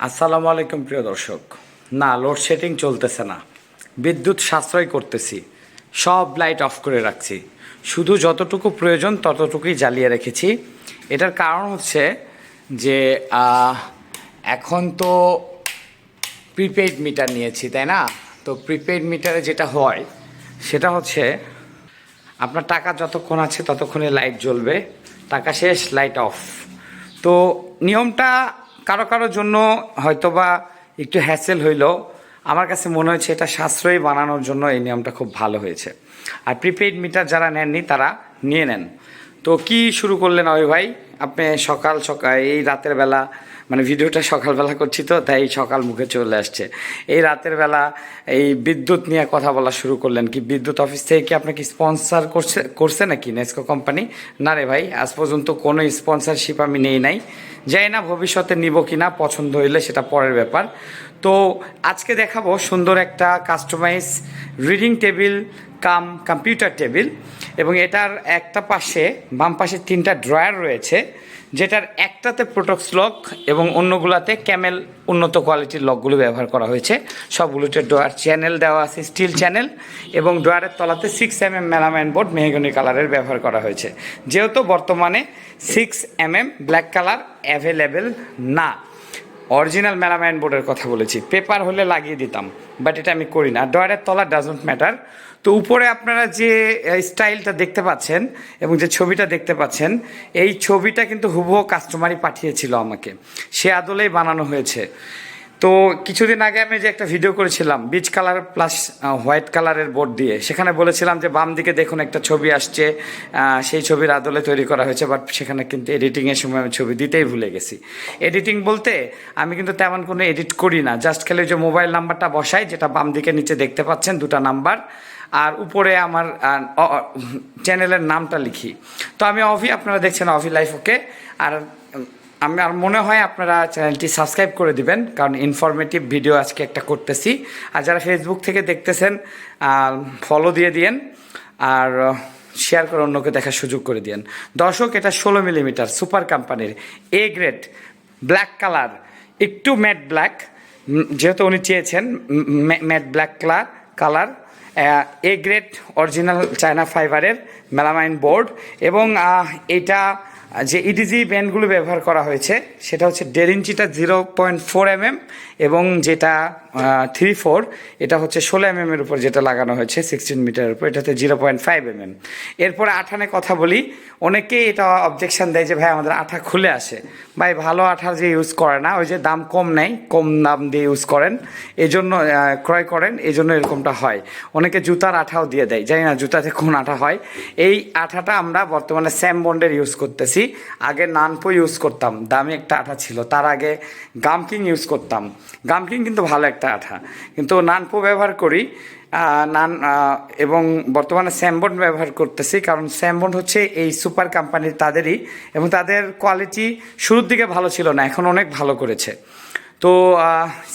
আসসালামু আলাইকুম, প্রিয় দর্শক। না লোডশেডিং চলতেছে না। বিদ্যুৎ সাশ্রয় করতেছি। সব লাইট অফ করে রাখছি। শুধু যতটুকু প্রয়োজন ততটুকুই জ্বালিয়ে রেখেছি। এটার কারণ হচ্ছে যে এখন তো প্রিপেইড মিটার নিয়েছি, তাই না? তো প্রিপেইড মিটারে যেটা হয়, সেটা হচ্ছে আপনার টাকা যতক্ষণ আছে ততক্ষণে লাইট জ্বলবে। টাকা শেষ লাইট অফ তো নিয়মটা কারও কারোর জন্য হয়তোবা একটু হ্যাসেল হইলেও আমার কাছে মনে হয়েছে এটা সাশ্রয়ী বানানোর জন্য এই নিয়মটা খুব ভালো হয়েছে। আর প্রিপেইড মিটার যারা নেননি, তারা নিয়ে নেন। তো কি শুরু করলেন অয় ভাই? আপনি সকাল সকাল, এই রাতের বেলা মানে ভিডিওটা সকালবেলা করছি তো, তাই সকাল মুখে চলে আসছে। এই রাতের বেলা এই বিদ্যুৎ নিয়ে কথা বলা শুরু করলেন কি? বিদ্যুৎ অফিস থেকে কি আপনাকে স্পন্সর করছে করছে নাকি নেস্কো কোম্পানি? না রে ভাই, আজ পর্যন্ত কোনো স্পন্সরশিপ আমি নেই নাই। যাই না ভবিষ্যতে নিব কি না, পছন্দ হইলে সেটা পরের ব্যাপার। তো আজকে দেখাবো সুন্দর একটা customize reading table cum computer table এবং এটার একটা পাশে, বাম পাশে তিনটা ড্রয়ার রয়েছে, যেটার একটাতে প্রোটক্স লক এবং অন্যগুলাতে ক্যামেল উন্নত কোয়ালিটির লকগুলো ব্যবহার করা হয়েছে। সবগুলোতে ড্রয়ার চ্যানেল দেওয়া আছে স্টিল চ্যানেল এবং ড্রয়ারের তলাতে six M M melamine board mahogany কালারের ব্যবহার করা হয়েছে। যেহেতু বর্তমানে six M M black colour available না। অরিজিনাল মেলামাইন বোর্ডের কথা বলেছি। পেপার হলে লাগিয়ে দিতাম বাট এটা আমি করি না ডয়ারের তলা ডাজন্ট ম্যাটার তো উপরে আপনারা যে স্টাইলটা দেখতে পাচ্ছেন এবং যে ছবিটা দেখতে পাচ্ছেন, এই ছবিটা কিন্তু হুবহু কাস্টমারই পাঠিয়েছিল আমাকে। সে আদলেই বানানো হয়েছে। তো কিছুদিন আগে আমি যে একটা ভিডিও করেছিলাম বিচ কালার প্লাস হোয়াইট কালারের বোর্ড দিয়ে, সেখানে বলেছিলাম যে বাম দিকে দেখুন একটা ছবি আসছে সেই ছবির আদলে তৈরি করা হয়েছে বাট সেখানে কিন্তু এডিটিংয়ের সময় আমি ছবি দিতেই ভুলে গেছি। এডিটিং বলতে আমি কিন্তু তেমন কোনো এডিট করি না জাস্ট খালি যে মোবাইল নাম্বারটা বসাই, যেটা বাম দিকে নিচে দেখতে পাচ্ছেন দুটো নাম্বার আর উপরে আমার চ্যানেলের নামটা লিখি। তো আমি অভি, আপনারা দেখছেন অভি লাইফ ওকে আর উম, আমি আর মনে হয় আপনারা চ্যানেলটি সাবস্ক্রাইব করে দিবেন কারণ ইনফরমেটিভ ভিডিও আজকে একটা করতেছি। আর যারা ফেসবুক থেকে দেখতেছেন ফলো দিয়ে দিয়েন আর শেয়ার করে অন্যকে দেখার সুযোগ করে দিয়েন। দর্শক এটা ষোলো মিলিমিটার সুপার কোম্পানির এ গ্রেড ব্ল্যাক কালার একটু ম্যাট ব্ল্যাক যেহেতু উনি চেয়েছেন matt black colour colour A grade original China ফাইবারের মেলামাইন বোর্ড এবং এটা যে ইডিজি ব্যান্ডগুলো ব্যবহার করা হয়েছে, সেটা হচ্ছে দেড় ইঞ্চিটা জিরো পয়েন্ট ফোর এমএম এবং যেটা থ্রি ফোর এটা হচ্ছে ষোলো এম এর উপর যেটা লাগানো হয়েছে সিক্সটিন মিটারের উপর, এটাতে জিরো পয়েন্ট ফাইভ এমএম এরপরে আঠানে কথা বলি, অনেকেই এটা অবজেকশন দেয় যে, ভাই, আমাদের আঠা খুলে আসে। ভাই, ভালো আঠা যে ইউজ করে না, ওই যে দাম কম নেয় কম দাম দিয়ে ইউজ করেন এই জন্য ক্রয় করেন এই জন্য এরকমটা হয়। অনেকে জুতার আঠাও দিয়ে দেয়, জানি না জুতাতে কোন আঠা হয়। এই আঠাটা আমরা বর্তমানে স্যাম বন্ডের ইউজ করতেছি। আগে নানপো ইউজ করতাম, দামি একটা আঠা ছিল, তার আগে গামকিং ইউজ করতাম। গামকিং কিন্তু ভালো একটা আঠা কিন্তু নানপো ব্যবহার করি নান এবং বর্তমানে স্যামবন্ড ব্যবহার করতেছি, কারণ স্যামবন্ড হচ্ছে এই সুপার কোম্পানির তাদেরই, এবং তাদের কোয়ালিটি শুরুর দিকে ভালো ছিল না, এখন অনেক ভালো করেছে। তো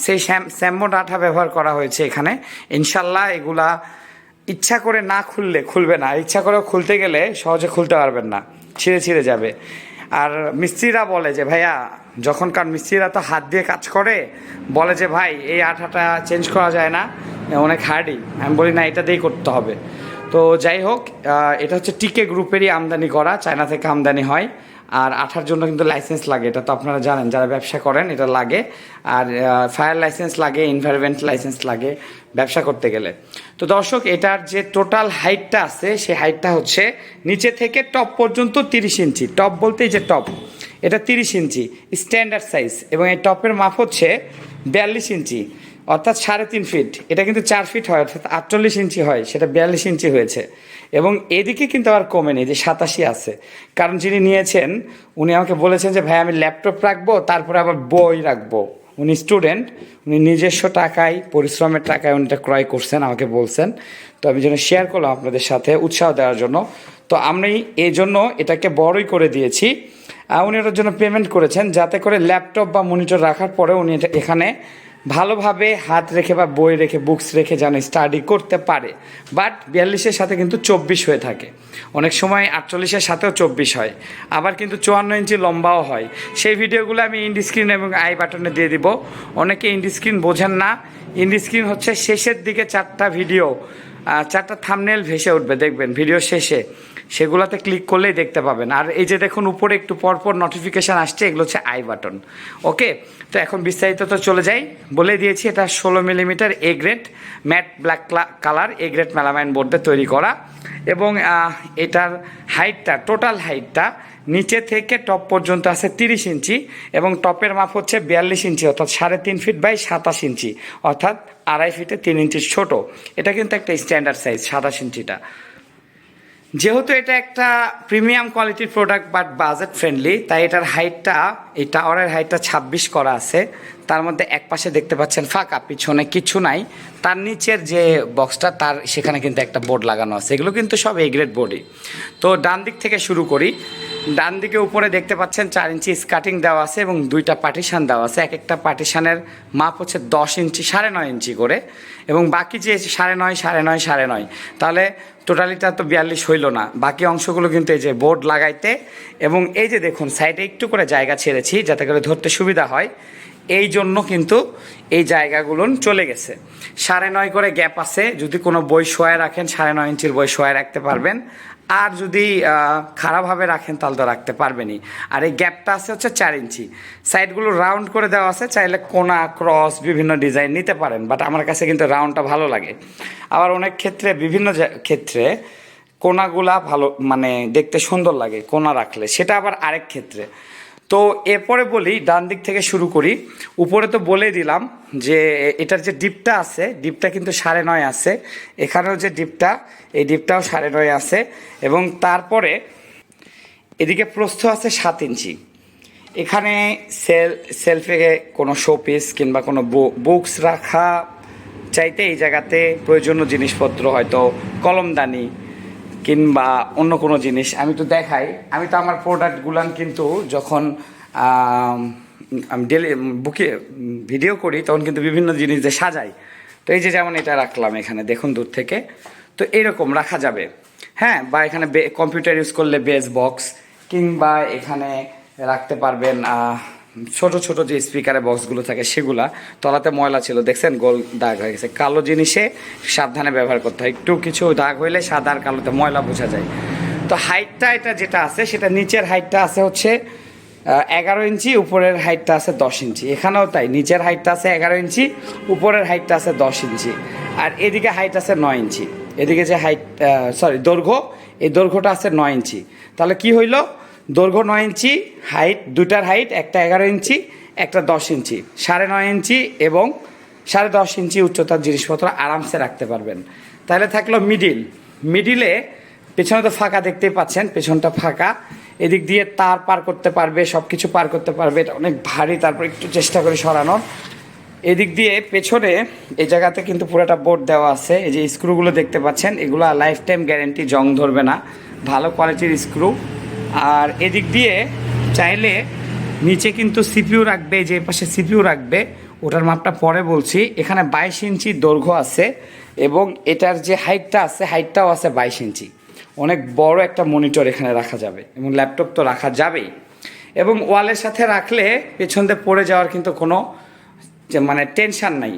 সেই স্যাম স্যামবন্ড আঠা ব্যবহার করা হয়েছে এখানে। ইনশাল্লাহ এগুলা ইচ্ছা করে না খুললে, খুলবে না। ইচ্ছা করে খুলতে গেলে সহজে খুলতে পারবেন না। ছিঁড়ে ছিঁড়ে যাবে। আর মিস্ত্রিরা বলে যে, ভাইয়া যখন কারণ মিস্ত্রিরা তো হাত দিয়ে কাজ করে, বলে যে, ভাই, এই আঠাটা চেঞ্জ করা যায় না। অনেক হার্ডই আমি বলি, না, এটা দিয়েই করতে হবে। তো যাই হোক এটা হচ্ছে টিকে গ্রুপেরই আমদানি করা, চায়না থেকে আমদানি হয়। আর আঠার জন্য কিন্তু লাইসেন্স লাগে, এটা তো আপনারা জানেন, যারা ব্যবসা করেন, এটা লাগে। আর ফায়ার লাইসেন্স লাগে এনভায়রনমেন্ট লাইসেন্স লাগে, ব্যবসা করতে গেলে। তো দর্শক, এটার যে টোটাল হাইটটা আছে, সেই হাইটটা হচ্ছে নিচে থেকে টপ পর্যন্ত তিরিশ ইঞ্চি। টপ বলতেই যে টপ এটা তিরিশ ইঞ্চি স্ট্যান্ডার্ড সাইজ এবং এই টপের মাপ হচ্ছে বিয়াল্লিশ ইঞ্চি, অর্থাৎ সাড়ে তিন ফিট এটা কিন্তু চার ফিট হয়, অর্থাৎ আটচল্লিশ ইঞ্চি হয়, সেটা বিয়াল্লিশ ইঞ্চি হয়েছে। এবং এদিকে কিন্তু আবার কমেনি যে সাতাশি আছে। কারণ যিনি নিয়েছেন, উনি আমাকে বলেছেন যে, ভাই, আমি ল্যাপটপ রাখব, তারপরে আবার বই রাখব। উনি স্টুডেন্ট উনি নিজস্ব টাকায়, পরিশ্রমের টাকায় উনি এটা ক্রয় করছেন, আমাকে বলছেন। তো আমি যেন শেয়ার করলাম আপনাদের সাথে, উৎসাহ দেওয়ার জন্য। তো আমি এই জন্য এটাকে বড়ই করে দিয়েছি। উনি ওটার জন্য পেমেন্ট করেছেন যাতে করে ল্যাপটপ বা মনিটর রাখার পরে উনি এটা এখানে ভালোভাবে হাত রেখে বা বই রেখে বুকস রেখে যেন স্টাডি করতে পারে। বাট বিয়াল্লিশের সাথে কিন্তু চব্বিশ হয়ে থাকে। অনেক সময় আটচল্লিশের সাথেও চব্বিশ হয়। আবার কিন্তু চুয়ান্ন ইঞ্চি লম্বাও হয়। সেই ভিডিওগুলো আমি ইন্ডিস্ক্রিন এবং আই বাটনে দিয়ে দিব। অনেকে ইন্ডিস্ক্রিন বোঝেন না। ইন্ডিস্ক্রিন হচ্ছে শেষের দিকে চারটা ভিডিও চারটা থামনেল ভেসে উঠবে। দেখবেন ভিডিও শেষে। সেগুলোতে ক্লিক করলেই দেখতে পাবেন। আর এই যে দেখুন, উপরে একটু পরপর নোটিফিকেশান আসছে, এগুলো হচ্ছে আই বাটন ওকে তো এখন বিস্তারিত তো চলে যাই। বলে দিয়েছি, এটা ষোলো millimetre A grade matt black colour A grade melamine বোর্ডে তৈরি করা। এবং এটার হাইটটা টোটাল হাইটটা নিচে থেকে টপ পর্যন্ত আছে তিরিশ ইঞ্চি এবং টপের মাপ হচ্ছে বিয়াল্লিশ ইঞ্চি, অর্থাৎ সাড়ে তিন ফিট বাই সাতাশ ইঞ্চি, অর্থাৎ আড়াই ফিটে তিন ইঞ্চি ছোট। এটা কিন্তু একটা স্ট্যান্ডার্ড সাইজ সাতাশ ইঞ্চিটা। যেহেতু এটা একটা প্রিমিয়াম কোয়ালিটির প্রোডাক্ট বাট বাজেট ফ্রেন্ডলি তাই এটার হাইটটা এই টাওয়ারের হাইটটা ছাব্বিশ করা আছে। তার মধ্যে এক পাশে দেখতে পাচ্ছেন ফাঁকা, পিছনে কিছু নাই। তার নিচের যে বক্সটা তার সেখানে কিন্তু একটা বোর্ড লাগানো আছে। এগুলো কিন্তু সব এ গ্রেড বোর্ডই তো ডান দিক থেকে শুরু করি। ডান দিকে উপরে দেখতে পাচ্ছেন চার ইঞ্চি স্কাটিং দেওয়া আছে এবং দুইটা পার্টিশান দেওয়া আছে। এক একটা পার্টিশানের মাপ হচ্ছে দশ ইঞ্চি সাড়ে নয় ইঞ্চি করে এবং বাকি যে সাড়ে নয় সাড়ে নয় সাড়ে নয়, তাহলে টোটালিটা তো বিয়াল্লিশ হইল না। বাকি অংশগুলো কিন্তু এই যে বোর্ড লাগাইতে এবং এই যে দেখুন, সাইডে একটু করে জায়গা ছেড়েছি যাতে করে ধরতে সুবিধা হয়। এই জন্য কিন্তু এই জায়গাগুলো চলে গেছে। সাড়ে নয় করে গ্যাপ আছে। যদি কোনো বই শোয়ায় রাখেন, সাড়ে নয় ইঞ্চির বই শোয়ায় রাখতে পারবেন। আর যদি খারাপভাবে রাখেন তাহলে তো রাখতে পারবেনই। আর এই গ্যাপটা আছে হচ্ছে চার ইঞ্চি। সাইডগুলো রাউন্ড করে দেওয়া আছে, চাইলে কোনা, ক্রস, বিভিন্ন ডিজাইন নিতে পারেন, বাট আমার কাছে কিন্তু রাউন্ডটা ভালো লাগে। আবার অনেক ক্ষেত্রে, বিভিন্ন ক্ষেত্রে কোনাগুলা ভালো মানে দেখতে সুন্দর লাগে, কোনা রাখলে। সেটা আবার আরেক ক্ষেত্রে। তো এরপরে বলি, ডান দিক থেকে শুরু করি। উপরে তো বলে দিলাম যে এটার যে ডিপটা আছে, ডিপটা কিন্তু সাড়ে নয় আছে। এখানেও যে ডিপটা, এই ডিপটাও সাড়ে নয় আছে। এবং তারপরে এদিকে প্রস্থ আছে সাত ইঞ্চি। এখানে সেল, সেলফে কোনো শোপিস কিংবা কোনো বুকস রাখা চাইতে এই জায়গাতে প্রয়োজনীয় জিনিসপত্র হয়তো কলমদানি কিংবা অন্য কোনো জিনিস, আমি তো দেখাই। আমি তো আমার প্রোডাক্টগুলান কিন্তু যখন, আমি ডেলি বুকে ভিডিও করি, তখন কিন্তু বিভিন্ন জিনিস দিয়ে সাজাই। তো এই যে যেমন এটা রাখলাম এখানে, দেখুন দূর থেকে। তো এরকম রাখা যাবে। হ্যাঁ বা এখানে কম্পিউটার ইউজ করলে বেস বক্স কিংবা এখানে রাখতে পারবেন ছোট ছোট যে স্পিকারের বক্সগুলো থাকে সেগুলা তলাতে ময়লা ছিল, দেখছেন? গোল দাগ হয়ে গেছে। কালো জিনিসে সাবধানে ব্যবহার করতে হয়। একটু কিছু দাগ হইলে সাদা আর কালোতে ময়লা বোঝা যায়। তো হাইটটা এটা যেটা আছে, সেটা নিচের হাইটটা আছে হচ্ছে এগারো ইঞ্চি, উপরের হাইটটা আছে দশ ইঞ্চি। এখানেও তাই, নিচের হাইটটা আছে এগারো ইঞ্চি, উপরের হাইটটা আছে দশ ইঞ্চি। আর এদিকে হাইট আছে নয় ইঞ্চি। এদিকে যে হাইট সরি দৈর্ঘ্য, এই দৈর্ঘ্যটা আছে নয় ইঞ্চি। তাহলে কি হইল? দৈর্ঘ্য নয় ইঞ্চি হাইট দুটার হাইট একটা এগারো ইঞ্চি, একটা দশ ইঞ্চি। সাড়ে নয় ইঞ্চি এবং সাড়ে দশ ইঞ্চি উচ্চতার জিনিসপত্র আরামসে রাখতে পারবেন। তাহলে থাকল মিডিল মিডিলে পেছনে তো ফাঁকা দেখতেই পাচ্ছেন, পেছনটা ফাঁকা। এদিক দিয়ে তার পার করতে পারবে সব কিছু পার করতে পারবে। এটা অনেক ভারী, তারপর একটু চেষ্টা করে সরানোর। এদিক দিয়ে পেছনে এই জায়গাতে কিন্তু পুরোটা বোর্ড দেওয়া আছে। এই যে স্ক্রুগুলো দেখতে পাচ্ছেন, এগুলো লাইফ টাইম গ্যারেন্টি জং ধরবে না। ভালো কোয়ালিটির স্ক্রু আর এদিক দিয়ে চাইলে নিচে কিন্তু সিপিউ রাখবে, যে পাশে সিপিউ রাখবে, ওটার মাপটা পরে বলছি। এখানে বাইশ ইঞ্চি দৈর্ঘ্য আছে এবং এটার যে হাইটটা আছে, হাইটটাও আছে বাইশ ইঞ্চি। অনেক বড় একটা মনিটর এখানে রাখা যাবে এবং ল্যাপটপ তো রাখা যাবেই। এবং ওয়ালের সাথে রাখলে পেছন দিয়ে পড়ে যাওয়ার কিন্তু কোনো মানে টেনশন নাই।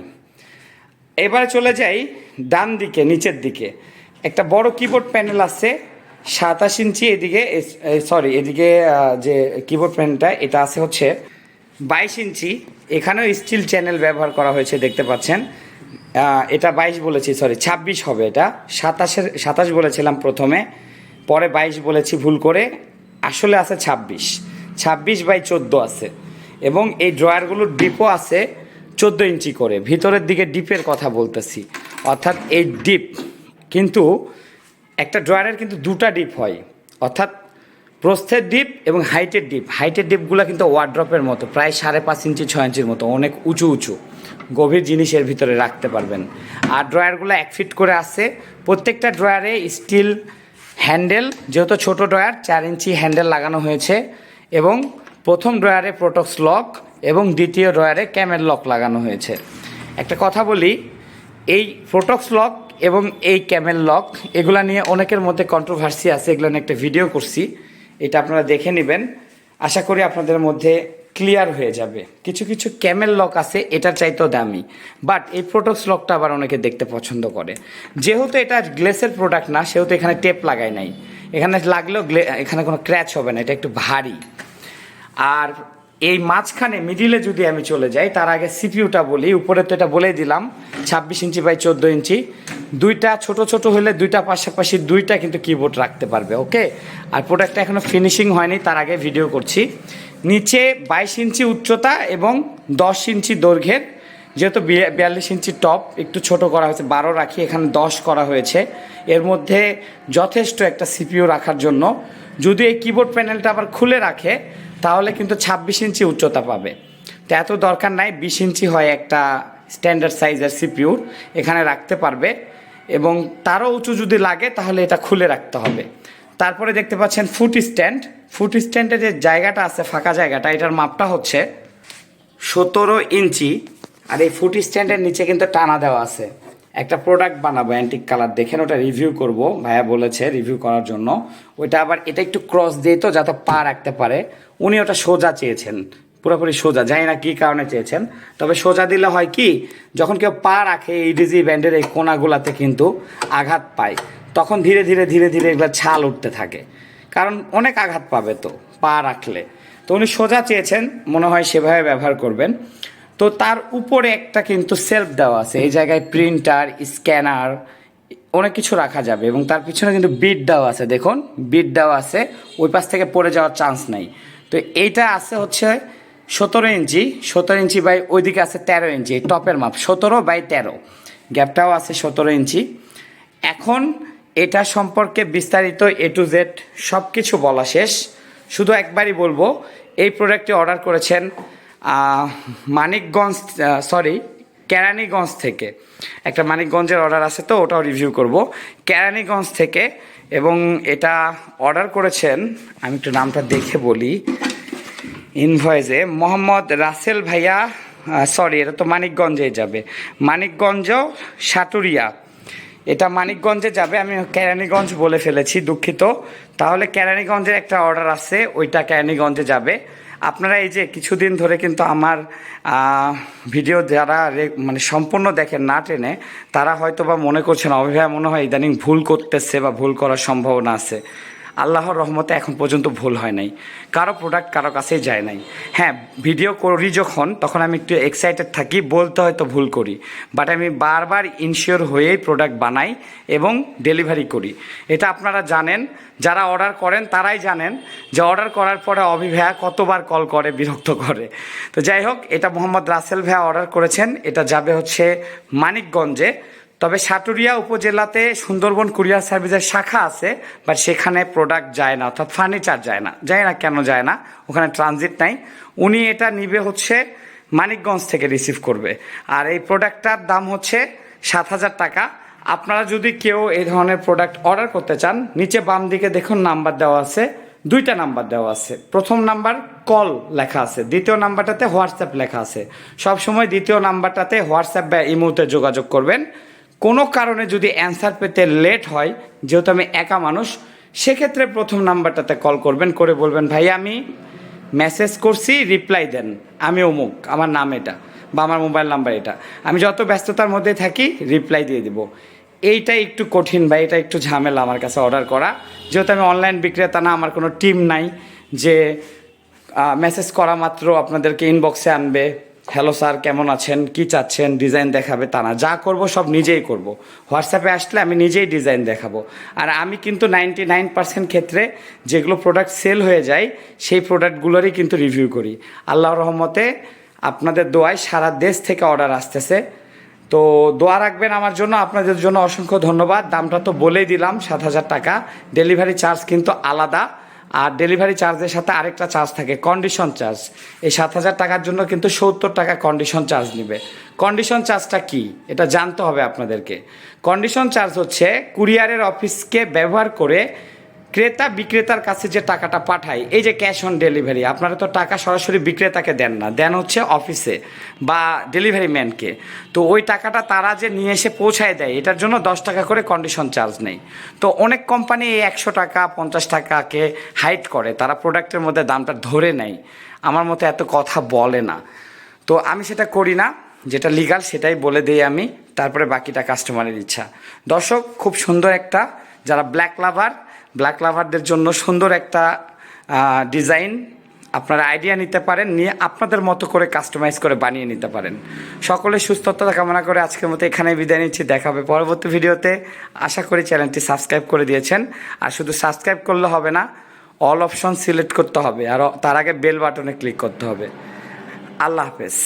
এবারে চলে যাই ডান দিকে, নিচের দিকে। একটা বড় কিবোর্ড প্যানেল আছে সাতাশ ইঞ্চি এদিকে সরি এদিকে যে কিবোর্ড প্যানেলটা এটা আছে হচ্ছে বাইশ ইঞ্চি। এখানেও স্টিল চ্যানেল ব্যবহার করা হয়েছে, দেখতে পাচ্ছেন। এটা বাইশ বলেছি সরি ছাব্বিশ হবে এটা। সাতাশের, সাতাশ বলেছিলাম প্রথমে, পরে বাইশ বলেছি ভুল করে। আসলে আছে ছাব্বিশ। ছাব্বিশ বাই চোদ্দ আছে। এবং এই ড্রয়ারগুলোর ডিপও আছে চোদ্দ ইঞ্চি করে। ভিতরের দিকে ডিপের কথা বলতেছি। অর্থাৎ এই ডিপ কিন্তু একটা ড্রয়ারের কিন্তু দুটা ডিপ হয়। অর্থাৎ প্রস্থের ডিপ এবং হাইটের ডিপ। হাইটের ডিপগুলো কিন্তু ওয়ার্ড্রপের মতো, প্রায় সাড়ে পাঁচ ইঞ্চি, ছয় ইঞ্চির মতো, অনেক উঁচু উঁচু। গভীর জিনিসের ভিতরে রাখতে পারবেন। আর ড্রয়ারগুলো এক ফিট করে আসছে প্রত্যেকটা ড্রয়ারে স্টিল হ্যান্ডেল, যেহেতু ছোট ড্রয়ার, চার ইঞ্চি হ্যান্ডেল লাগানো হয়েছে এবং প্রথম ড্রয়ারে প্রোটক্স লক এবং দ্বিতীয় ড্রয়ারে ক্যামের লক লাগানো হয়েছে। একটা কথা বলি, এই প্রোটক্স লক এবং এই ক্যামেল লক, এগুলা নিয়ে অনেকের মধ্যে কন্ট্রোভার্সি আছে, এগুলো নিয়ে একটা ভিডিও করছি। এটা আপনারা দেখে নেবেন। আশা করি আপনাদের মধ্যে ক্লিয়ার হয়ে যাবে। কিছু কিছু ক্যামেল লক আছে, এটার চাইতেও দামি। বাট এই প্রোটক্স লকটা আবার অনেকে দেখতে পছন্দ করে। যেহেতু এটা গ্লেসের প্রোডাক্ট না, সেহেতু এখানে টেপ লাগায় নাই। এখানে লাগলেও গ্লে এখানে কোনো ক্র্যাচ হবে না, এটা একটু ভারী। আর এই মাঝখানে মিডিলে যদি আমি চলে যাই, তার আগে সিপিউটা বলি, উপরে তো এটা বলেই দিলাম। ছাব্বিশ ইঞ্চি বাই চোদ্দ ইঞ্চি। দুইটা ছোট ছোট হলে দুইটা পাশাপাশি দুইটা কিন্তু কিবোর্ড রাখতে পারবে ওকে আর প্রোডাক্টটা এখনও ফিনিশিং হয়নি, তার আগে ভিডিও করছি। নিচে বাইশ ইঞ্চি উচ্চতা এবং দশ ইঞ্চি দৈর্ঘ্যের, যেহেতু বিয়াল্লিশ ইঞ্চি টপ একটু ছোট করা হয়েছে, বারো রাখি, এখানে দশ করা হয়েছে। এর মধ্যে যথেষ্ট একটা সিপিইউ রাখার জন্য। যদি এই কিবোর্ড প্যানেলটা আবার খুলে রাখে, তাহলে কিন্তু ছাব্বিশ ইঞ্চি উচ্চতা পাবে। তো এত দরকার নাই, বিশ ইঞ্চি হয় একটা স্ট্যান্ডার্ড সাইজের সিপিউর এখানে রাখতে পারবে এবং তারও উঁচু যদি লাগে তাহলে এটা খুলে রাখতে হবে। তারপরে দেখতে পাচ্ছেন ফুট স্ট্যান্ড ফুট স্ট্যান্ডের যে জায়গাটা আছে, ফাঁকা জায়গাটা, এটার মাপটা হচ্ছে সতেরো ইঞ্চি। আর এই ফুট স্ট্যান্ডের নিচে কিন্তু টানা দেওয়া আছে। একটা প্রোডাক্ট বানাবো অ্যান্টিক কালার দেখেন ওটা রিভিউ করব। ভাইয়া বলেছে রিভিউ করার জন্য। ওইটা আবার, এটা একটু ক্রস দিয়ে তো যাতে পা রাখতে পারে। উনি ওটা সোজা চেয়েছেন। পুরোপুরি সোজা, জানি না কী কারণে চেয়েছেন, তবে সোজা দিলে হয় কি, যখন কেউ পা রাখে এই ডিজি ব্যান্ডের এই কোনাগুলাতে কিন্তু আঘাত পায়, তখন ধীরে ধীরে ধীরে ধীরে এগুলো ছাল উঠতে থাকে। কারণ অনেক আঘাত পাবে তো, পা রাখলে। তো উনি সোজা চেয়েছেন, মনে হয় সেভাবে ব্যবহার করবেন। তো তার উপরে একটা কিন্তু সেলফ দেওয়া আছে, এই জায়গায় প্রিন্টার, স্ক্যানার, অনেক কিছু রাখা যাবে এবং তার পিছনে কিন্তু বিট দেওয়া আছে, দেখুন, বিট দেওয়া আছে, ওই পাশ থেকে পড়ে যাওয়ার চান্স নাই। তো এইটা আছে হচ্ছে সতেরো ইঞ্চি সতেরো ইঞ্চি বাই ওইদিকে আছে তেরো ইঞ্চি, টপের মাপ, সতেরো বাই তেরো। গ্যাপটাও আছে সতেরো ইঞ্চি। এখন এটা সম্পর্কে বিস্তারিত এ টু জেড সব কিছু বলা শেষ। শুধু একবারই বলব, এই প্রোডাক্টটি অর্ডার করেছেন মানিকগঞ্জ সরি কেরানীগঞ্জ থেকে। একটা মানিকগঞ্জের অর্ডার আছে তো, ওটাও রিভিউ করব। কেরানীগঞ্জ থেকে এবং এটা অর্ডার করেছেন, আমি একটু নামটা দেখে বলি। ইনভয়েসে মোহাম্মদ রাসেল ভাইয়া সরি এটা তো মানিকগঞ্জে যাবে। মানিকগঞ্জ সাটুরিয়া এটা মানিকগঞ্জে যাবে, আমি কেরানীগঞ্জ বলে ফেলেছি, দুঃখিত। তাহলে কেরানীগঞ্জের একটা অর্ডার আছে, ওইটা কেরানীগঞ্জে যাবে। আপনারা এই যে কিছুদিন ধরে কিন্তু আমার ভিডিও যারা মানে সম্পূর্ণ দেখেন না টেনে, তারা হয়তো বা মনে করছেন অভিভাবক মনে হয় ইদানিং ভুল করতেছে বা ভুল করার সম্ভাবনা আছে। আল্লাহর রহমতে এখন পর্যন্ত ভুল হয় নাই। কারও প্রোডাক্ট কারও কাছেই যায় নাই। হ্যাঁ ভিডিও করি যখন, তখন আমি একটু এক্সাইটেড থাকি, বলতে হয়তো ভুল করি। বাট আমি বারবার ইনশিওর হয়েই প্রোডাক্ট বানাই এবং ডেলিভারি করি। এটা আপনারা জানেন, যারা অর্ডার করেন তারাই জানেন যে অর্ডার করার পরে অভিভয়া কতবার কল করে, বিরক্ত করে। তো যাই হোক, এটা মোহাম্মদ রাসেল ভাইয়া অর্ডার করেছেন। এটা যাবে হচ্ছে মানিকগঞ্জে। তবে সাটুরিয়া উপজেলাতে সুন্দরবন কুরিয়ার সার্ভিসের শাখা আছে, বাট সেখানে প্রোডাক্ট যায় না, অর্থাৎ ফার্নিচার যায় না। যায় না কেন যায় না? ওখানে ট্রানজিট নাই। উনি এটা নিবে হচ্ছে মানিকগঞ্জ থেকে রিসিভ করবে। আর এই প্রোডাক্টটার দাম হচ্ছে সাত হাজার টাকা। আপনারা যদি কেউ এই ধরনের প্রোডাক্ট অর্ডার করতে চান, নিচে বাম দিকে দেখুন নাম্বার দেওয়া আছে, দুইটা নাম্বার দেওয়া আছে। প্রথম নাম্বার কল লেখা আছে, দ্বিতীয় নাম্বারটাতে হোয়াটসঅ্যাপ লেখা আছে। সবসময় দ্বিতীয় নাম্বারটাতে হোয়াটসঅ্যাপ বা ইমোতে যোগাযোগ করবেন। কোনো কারণে যদি অ্যান্সার পেতে লেট হয়, যেহেতু আমি একা মানুষ, সেক্ষেত্রে প্রথম নাম্বারটাতে কল করবেন, করে বলবেন, ভাই, আমি মেসেজ করছি রিপ্লাই দেন। আমি অমুক, আমার নাম এটা বা আমার মোবাইল নাম্বার এটা। আমি যত ব্যস্ততার মধ্যে থাকি রিপ্লাই দিয়ে দিব। এইটা একটু কঠিন বা এটা একটু ঝামেলা আমার কাছে অর্ডার করা। যেহেতু আমি অনলাইন বিক্রেতা না, আমার কোনো টিম নাই যে মেসেজ করা মাত্র আপনাদেরকে ইনবক্সে আনবে। হ্যালো স্যার কেমন আছেন? কি চাচ্ছেন? ডিজাইন দেখাবে তা না। যা করব সব নিজেই করব। হোয়াটসঅ্যাপে আসলে আমি নিজেই ডিজাইন দেখাবো। আর আমি কিন্তু নাইনটি নাইন পার্সেন্ট ক্ষেত্রে যেগুলো প্রোডাক্ট সেল হয়ে যায়, সেই প্রোডাক্টগুলোরই কিন্তু রিভিউ করি। আল্লাহর রহমতে আপনাদের দোয়ায় সারা দেশ থেকে অর্ডার আসতেছে। তো দোয়া রাখবেন আমার জন্য। আপনাদের জন্য অসংখ্য ধন্যবাদ। দামটা তো বলেই দিলাম, সাত হাজার টাকা। ডেলিভারি চার্জ কিন্তু আলাদা। আর ডেলিভারি চার্জের সাথে আরেকটা চার্জ থাকে কন্ডিশন চার্জ এই সাত হাজার টাকার জন্য কিন্তু সত্তর টাকা কন্ডিশন চার্জ নেবে। কন্ডিশন চার্জটা কি? এটা জানতে হবে আপনাদেরকে। কন্ডিশন চার্জ হচ্ছে কুরিয়ারের অফিসকে ব্যবহার করে ক্রেতা বিক্রেতার কাছে যে টাকাটা পাঠায়, এই যে ক্যাশ অন ডেলিভারি আপনারা তো টাকা সরাসরি বিক্রেতাকে দেন না। দেন হচ্ছে অফিসে বা ডেলিভারি ম্যানকে তো ওই টাকাটা তারা যে নিয়ে এসে পৌঁছায় দেয়, এটার জন্য দশ টাকা করে কন্ডিশন চার্জ নেই। তো অনেক কোম্পানি এই একশো টাকা, পঞ্চাশ টাকাকে হাইট করে। তারা প্রোডাক্টের মধ্যে দামটা ধরে নেয়। আমার মতো এত কথা বলে না। তো আমি সেটা করি না, যেটা লিগাল সেটাই বলে দিই আমি, তারপরে বাকিটা কাস্টমারের ইচ্ছা। দর্শক, খুব সুন্দর একটা, যারা ব্ল্যাক লাভার ব্ল্যাক লাভারদের জন্য সুন্দর একটা ডিজাইন আপনারা আইডিয়া নিতে পারেন, নিয়ে আপনাদের মতো করে কাস্টমাইজ করে বানিয়ে নিতে পারেন। সকলে সুস্থতা কামনা করে আজকের মতো এখানে বিদায় নিচ্ছি। দেখাবে পরবর্তী ভিডিওতে। আশা করি চ্যানেলটি সাবস্ক্রাইব করে দিয়েছেন। আর শুধু সাবস্ক্রাইব করলে হবে না অল অপশন সিলেক্ট করতে হবে। আর তার আগে বেল বাটনে ক্লিক করতে হবে। আল্লাহ হাফেজ।